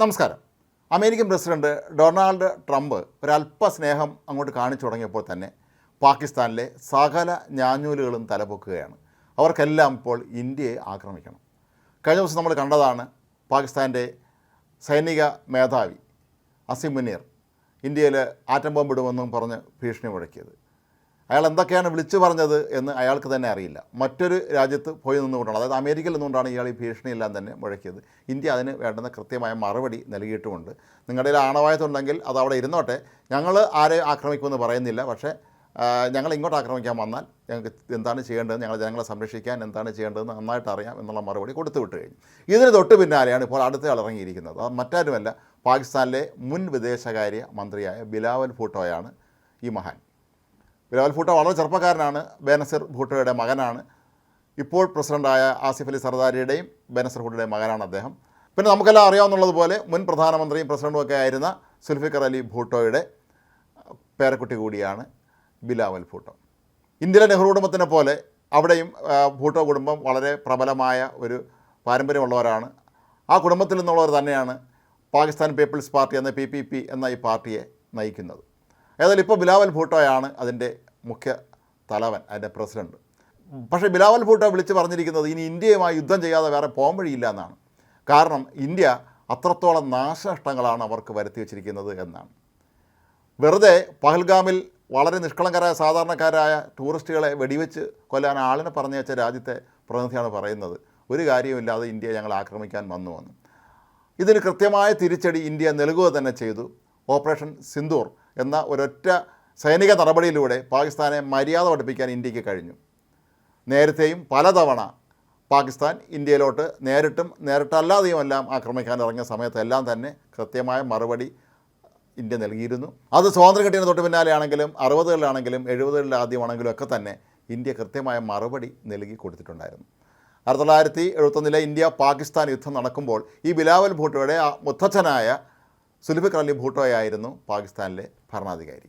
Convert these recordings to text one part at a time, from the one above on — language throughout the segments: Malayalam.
നമസ്കാരം. അമേരിക്കൻ പ്രസിഡന്റ് ഡൊണാൾഡ് ട്രംപ് ഒരല്പ സ്നേഹം അങ്ങോട്ട് കാണിച്ചു തുടങ്ങിയപ്പോൾ തന്നെ പാകിസ്ഥാനിലെ സകല ഞാഞ്ഞൂലുകളും തലപൊക്കുകയാണ്. അവർക്കെല്ലാം ഇപ്പോൾ ഇന്ത്യയെ ആക്രമിക്കണം. കഴിഞ്ഞ ദിവസം നമ്മൾ കണ്ടതാണ് പാകിസ്ഥാന്റെ സൈനിക മേധാവി അസിം മുനീർ ഇന്ത്യയിൽ ആറ്റം ബോംബ് ഇടുമെന്നും പറഞ്ഞ് ഭീഷണി മുഴക്കിയത്. അയാൾ എന്തൊക്കെയാണ് വിളിച്ചു പറഞ്ഞത് എന്ന് അയാൾക്ക് തന്നെ അറിയില്ല. മറ്റൊരു രാജ്യത്ത് പോയി നിന്നുകൊണ്ടാണ്. അതായത് അമേരിക്കയിൽ നിന്നുകൊണ്ടാണ് ഇയാൾ ഈ ഭീഷണിയെല്ലാം തന്നെ മുഴക്കിയത്. ഇന്ത്യ അതിന് വേണ്ടുന്ന കൃത്യമായ മറുപടി നൽകിയിട്ടുമുണ്ട്. നിങ്ങളുടെ ആണവായത്തുണ്ടെങ്കിൽ അത് അവിടെ ഇരുന്നോട്ടെ. ഞങ്ങൾ ആരെ ആക്രമിക്കുമെന്ന് പറയുന്നില്ല. പക്ഷേ ഞങ്ങൾ ഇങ്ങോട്ട് ആക്രമിക്കാൻ വന്നാൽ ഞങ്ങൾക്ക് എന്താണ് ചെയ്യേണ്ടത് ഞങ്ങൾ ജനങ്ങളെ സംരക്ഷിക്കാൻ എന്താണ് ചെയ്യേണ്ടതെന്ന് നന്നായിട്ട് അറിയാം എന്നുള്ള മറുപടി കൊടുത്തു വിട്ട് കഴിഞ്ഞു. ഇതിന് തൊട്ട് പിന്നാലെയാണ് ഇപ്പോൾ അടുത്ത ഇറങ്ങിയിരിക്കുന്നത്. അത് മറ്റാരുമല്ല പാകിസ്ഥാനിലെ മുൻ വിദേശകാര്യ മന്ത്രിയായ ബിലാവൽ ഭൂട്ടോയാണ് ഈ മഹാൻ. ബിലാവൽ ഭൂട്ടോ വളരെ ചെറുപ്പക്കാരനാണ്. ബേനസിർ ഭൂട്ടോയുടെ മകനാണ്. ഇപ്പോൾ പ്രസിഡന്റായ ആസിഫ് അലി സർദാരിയുടെയും ബേനസിർ ഭൂട്ടോയുടെയും മകനാണ് അദ്ദേഹം. പിന്നെ നമുക്കെല്ലാം അറിയാവുന്നതുപോലെ മുൻ പ്രധാനമന്ത്രിയും പ്രസിഡന്റും ഒക്കെ ആയിരുന്ന സുൽഫിക്കർ അലി ഭൂട്ടോയുടെ പേരക്കുട്ടി കൂടിയാണ് ബിലാവൽ ഭൂട്ടോ. ഇന്ത്യയിലെ നെഹ്റു കുടുംബത്തിനെ പോലെ അവിടെയും ഭൂട്ടോ കുടുംബം വളരെ പ്രബലമായ ഒരു പാരമ്പര്യമുള്ളവരാണ്. ആ കുടുംബത്തിൽ നിന്നുള്ളവർ തന്നെയാണ് പാകിസ്ഥാൻ പീപ്പിൾസ് പാർട്ടി എന്ന പി പി പി എന്ന ഈ പാർട്ടിയെ നയിക്കുന്നത്. ഏതായാലും ഇപ്പോൾ ബിലാവൽ ഭൂട്ടോയാണ് അതിന്റെ മുഖ്യ തലവൻ അതിന്റെ പ്രസിഡന്റ്. പക്ഷേ ബിലാവൽ ഭൂട്ടോ വിളിച്ച് പറഞ്ഞിരിക്കുന്നത് ഇനി ഇന്ത്യയുമായി യുദ്ധം ചെയ്യാതെ വേറെ പോകാൻ വഴിയില്ല എന്നാണ്. കാരണം ഇന്ത്യ അത്രത്തോളം നാശനഷ്ടങ്ങളാണ് അവർക്ക് വരുത്തി വച്ചിരിക്കുന്നത് എന്നാണ്. വെറുതെ പഹൽഗാമിൽ വളരെ നിഷ്കളങ്കരായ സാധാരണക്കാരായ ടൂറിസ്റ്റുകളെ വെടിവെച്ച് കൊല്ലാൻ ആളിനെ പറഞ്ഞു വെച്ച രാജ്യത്തെ പ്രതിനിധിയാണ് പറയുന്നത്. ഒരു കാര്യമില്ലാതെ ഇന്ത്യയെ ഞങ്ങൾ ആക്രമിക്കാൻ വന്നു വന്നു ഇതിന് കൃത്യമായ തിരിച്ചടി ഇന്ത്യ നൽകുക തന്നെ ചെയ്തു. ഓപ്പറേഷൻ സിന്ദൂർ എന്ന ഒരൊറ്റ സൈനിക നടപടിയിലൂടെ പാകിസ്ഥാനെ മര്യാദ പഠിപ്പിക്കാൻ ഇന്ത്യയ്ക്ക് കഴിഞ്ഞു. നേരത്തെയും പലതവണ പാകിസ്ഥാൻ ഇന്ത്യയിലോട്ട് നേരിട്ടും നേരിട്ടല്ലാതെയും എല്ലാം ആക്രമിക്കാൻ ഇറങ്ങിയ സമയത്തെല്ലാം തന്നെ കൃത്യമായ മറുപടി ഇന്ത്യ നൽകിയിരുന്നു. അത് സ്വാതന്ത്ര്യം കിട്ടിയതിന് തൊട്ട് പിന്നാലെയാണെങ്കിലും അറുപതുകളിലാണെങ്കിലും എഴുപതുകളിൽ ആദ്യമാണെങ്കിലും ഒക്കെ തന്നെ ഇന്ത്യ കൃത്യമായ മറുപടി നൽകി കൊടുത്തിട്ടുണ്ടായിരുന്നു. ആയിരത്തി തൊള്ളായിരത്തി എഴുപത്തൊന്നിലെ ഇന്ത്യ പാകിസ്ഥാൻ യുദ്ധം നടക്കുമ്പോൾ ഈ ബിലാവൽ ഭൂട്ടോയുടെ മുത്തച്ഛനായ സുലിഫിക് അലി ഭൂട്ടോയായിരുന്നു പാകിസ്ഥാനിലെ ഭരണാധികാരി.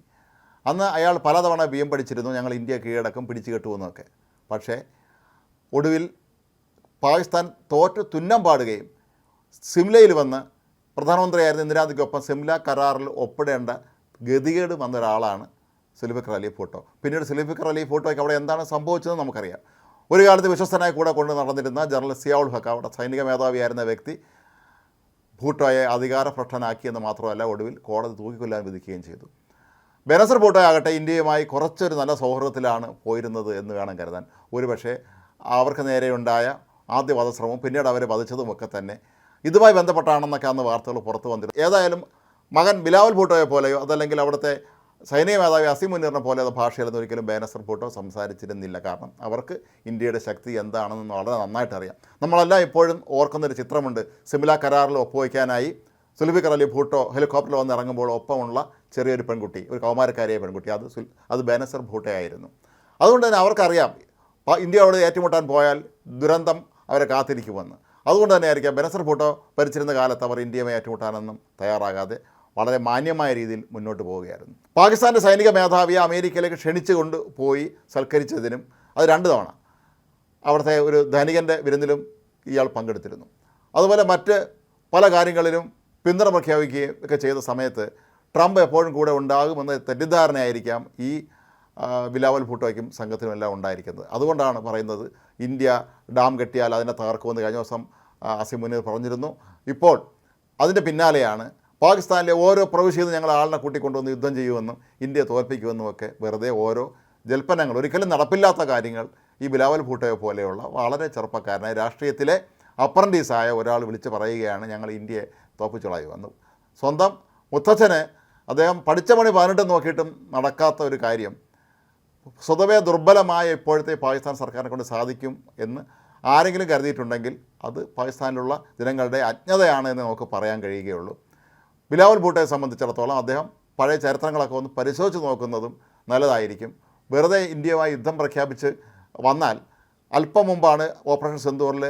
അന്ന് അയാൾ പലതവണ ബി എം പഠിച്ചിരുന്നു. ഞങ്ങൾ ഇന്ത്യ കീഴടക്കം പിടിച്ചു കെട്ടുമെന്നൊക്കെ പക്ഷേ ഒടുവിൽ പാകിസ്ഥാൻ തോറ്റ് തുന്നം പാടുകയും സിംലയിൽ വന്ന് പ്രധാനമന്ത്രിയായിരുന്ന ഇന്ദിരാഗാന്ധിക്കൊപ്പം സിംല കരാറിൽ ഒപ്പിടേണ്ട ഗതികേട് വന്ന ഒരാളാണ് സുലിഫിക്കർ അലി ഫോട്ടോ. പിന്നീട് സുലിഫിക്കർ അലി ഫോട്ടോയ്ക്ക് അവിടെ എന്താണ് സംഭവിച്ചതെന്ന് നമുക്കറിയാം. ഒരു കാലത്ത് വിശ്വസ്തനായി കൂടെ കൊണ്ട് നടന്നിരുന്ന ജനറൽ സിയാവുൾ ഹക്ക അവിടെ സൈനിക മേധാവിയായിരുന്ന വ്യക്തി ഭൂട്ടോയെ അധികാരഭ്രഷ്ടനാക്കിയെന്ന് മാത്രമല്ല ഒടുവിൽ കോടതി തൂക്കിക്കൊല്ലാൻ വിധിക്കുകയും ചെയ്തു. ബെനസർ ബോട്ടോ ആകട്ടെ ഇന്ത്യയുമായി കുറച്ചൊരു നല്ല സൗഹൃദത്തിലാണ് പോയിരുന്നത് എന്ന് വേണം കരുതാൻ. ഒരുപക്ഷേ അവർക്ക് നേരെയുണ്ടായ ആദ്യ വധശ്രമവും പിന്നീട് അവരെ വധിച്ചതുമൊക്കെ തന്നെ ഇതുമായി ബന്ധപ്പെട്ടാണെന്നൊക്കെ അന്ന് വാർത്തകൾ പുറത്തു വന്നിരുന്നു. ഏതായാലും മകൻ ബിലാവൽ ഭൂട്ടോയെ പോലെയോ അതല്ലെങ്കിൽ അവിടുത്തെ സൈനിക മേധാവി അസിം മുനീറിനെ പോലെ ഭാഷയിലൊന്നും ഒരിക്കലും ബേനസർ ഭൂട്ടോ സംസാരിച്ചിരുന്നില്ല. കാരണം അവർക്ക് ഇന്ത്യയുടെ ശക്തി എന്താണെന്ന് വളരെ നന്നായിട്ട് അറിയാം നമ്മളെല്ലാം ഇപ്പോഴും ഓർക്കുന്നൊരു ചിത്രമുണ്ട്. സിംല കരാറിൽ ഒപ്പുവയ്ക്കാനായി സുൽഫിക്കർ അലി ഭൂട്ടോ ഹെലികോപ്റ്ററിൽ വന്ന് ഇറങ്ങുമ്പോൾ ഒപ്പമുള്ള ചെറിയൊരു പെൺകുട്ടി ഒരു കൗമാരക്കാരിയായ പെൺകുട്ടി അത് അത് ബേനസർ ഭൂട്ടയായിരുന്നു അതുകൊണ്ട് തന്നെ അവർക്കറിയാം ഇന്ത്യയോട് ഏറ്റുമുട്ടാൻ പോയാൽ ദുരന്തം അവരെ കാത്തിരിക്കുമെന്ന് അതുകൊണ്ട് തന്നെ ആയിരിക്കാം ബനസർ ഭൂട്ടോ ഭരിച്ചിരുന്ന കാലത്ത് അവർ ഇന്ത്യയുമായി ഏറ്റുമുട്ടാനൊന്നും തയ്യാറാകാതെ വളരെ മാന്യമായ രീതിയിൽ മുന്നോട്ട് പോവുകയായിരുന്നു. പാകിസ്ഥാന്റെ സൈനിക മേധാവിയെ അമേരിക്കയിലേക്ക് ക്ഷണിച്ചു കൊണ്ട് പോയി സൽക്കരിച്ചതിനും അത് രണ്ട് തവണ അവിടുത്തെ ഒരു ധനികന്റെ വിരുന്നിലും ഇയാൾ പങ്കെടുത്തിരുന്നു. അതുപോലെ മറ്റ് പല കാര്യങ്ങളിലും പിന്തുണ പ്രഖ്യാപിക്കുകയും ഒക്കെ ചെയ്ത സമയത്ത് ട്രംപ് എപ്പോഴും കൂടെ ഉണ്ടാകുമെന്ന തെറ്റിദ്ധാരണയായിരിക്കാം ഈ വിലാവൽ ഭൂട്ടോയ്ക്കും സംഘത്തിനും എല്ലാം ഉണ്ടായിരിക്കുന്നത്. അതുകൊണ്ടാണ് പറയുന്നത് ഇന്ത്യ ഡാം കെട്ടിയാൽ അതിനെ തകർക്കുമെന്ന് കഴിഞ്ഞ ദിവസം അസിം മുനീർ പറഞ്ഞിരുന്നു. ഇപ്പോൾ അതിന്റെ പിന്നാലെയാണ് പാകിസ്ഥാനിലെ ഓരോ പ്രവിശ്യയിൽ നിന്ന് ഞങ്ങൾ ആളിനെ കൂട്ടിക്കൊണ്ടുവന്ന് യുദ്ധം ചെയ്യുമെന്നും ഇന്ത്യയെ തോൽപ്പിക്കുമെന്നും ഒക്കെ വെറുതെ ഓരോ ജൽപ്പനങ്ങൾ ഒരിക്കലും നടപ്പില്ലാത്ത കാര്യങ്ങൾ ഈ ബിലാവൽ ഭൂട്ടോയെ പോലെയുള്ള വളരെ ചെറുപ്പക്കാരനായ രാഷ്ട്രീയത്തിലെ അപ്രന്റീസായ ഒരാൾ വിളിച്ച് പറയുകയാണ് ഞങ്ങൾ ഇന്ത്യയെ തോപ്പിച്ചുളയുമെന്ന് സ്വന്തം മുത്തച്ഛന് അദ്ദേഹം പഠിച്ച പണി പതിനെട്ട് നോക്കിയിട്ടും നടക്കാത്ത ഒരു കാര്യം. സ്വതവേ ദുർബലമായ ഇപ്പോഴത്തെ പാകിസ്ഥാൻ സർക്കാരിനെ കൊണ്ട് സാധിക്കും എന്ന് ആരെങ്കിലും കരുതിയിട്ടുണ്ടെങ്കിൽ അത് പാകിസ്ഥാനിലുള്ള ജനങ്ങളുടെ അജ്ഞതയാണ് എന്ന് നമുക്ക് പറയാൻ കഴിയുകയുള്ളൂ. ബിലാവൽ ഭൂട്ടയെ സംബന്ധിച്ചിടത്തോളം അദ്ദേഹം പഴയ ചരിത്രങ്ങളൊക്കെ ഒന്ന് പരിശോധിച്ച് നോക്കുന്നതും നല്ലതായിരിക്കും. വെറുതെ ഇന്ത്യയുമായി യുദ്ധം പ്രഖ്യാപിച്ച് വന്നാൽ അല്പം മുമ്പാണ് ഓപ്പറേഷൻ സെന്തൂറിൽ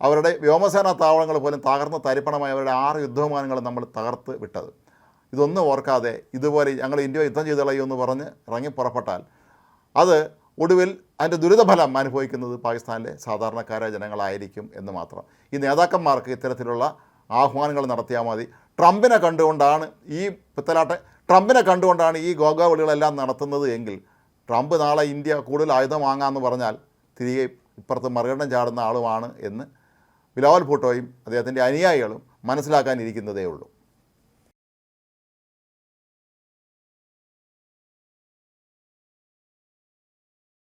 അവരുടെ വ്യോമസേനാ താവളങ്ങൾ പോലും തകർന്ന് തരിപ്പണമായി അവരുടെ ആറ് യുദ്ധവിമാനങ്ങൾ നമ്മൾ തകർത്ത് വിട്ടത്. ഇതൊന്നും ഓർക്കാതെ ഇതുപോലെ ഞങ്ങൾ ഇന്ത്യ യുദ്ധം ചെയ്ത് കളയുമെന്ന് പറഞ്ഞ് ഇറങ്ങി പുറപ്പെട്ടാൽ അത് ഒടുവിൽ അതിന്റെ ദുരിതഫലം അനുഭവിക്കുന്നത് പാകിസ്ഥാനിലെ സാധാരണക്കാരായ ജനങ്ങളായിരിക്കും എന്ന് മാത്രം. ഈ നേതാക്കന്മാർക്ക് ഇത്തരത്തിലുള്ള ആഹ്വാനങ്ങൾ നടത്തിയാൽ മതി. ട്രംപിനെ കണ്ടുകൊണ്ടാണ് ഈ പുത്തലാട്ട് ട്രംപിനെ കണ്ടുകൊണ്ടാണ് ഈ ഗോഗാവിളികളെല്ലാം നടത്തുന്നത് എങ്കിൽ ട്രംപ് നാളെ ഇന്ത്യ കൂടുതൽ ആയുധം വാങ്ങാമെന്ന് പറഞ്ഞാൽ തിരികെ ഇപ്പുറത്ത് മറികടം ചാടുന്ന ആളുമാണ് എന്ന് ബിലാവൽ ഭൂട്ടോയും അദ്ദേഹത്തിന്റെ അനുയായികളും മനസ്സിലാക്കാനിരിക്കുന്നതേ ഉള്ളൂ.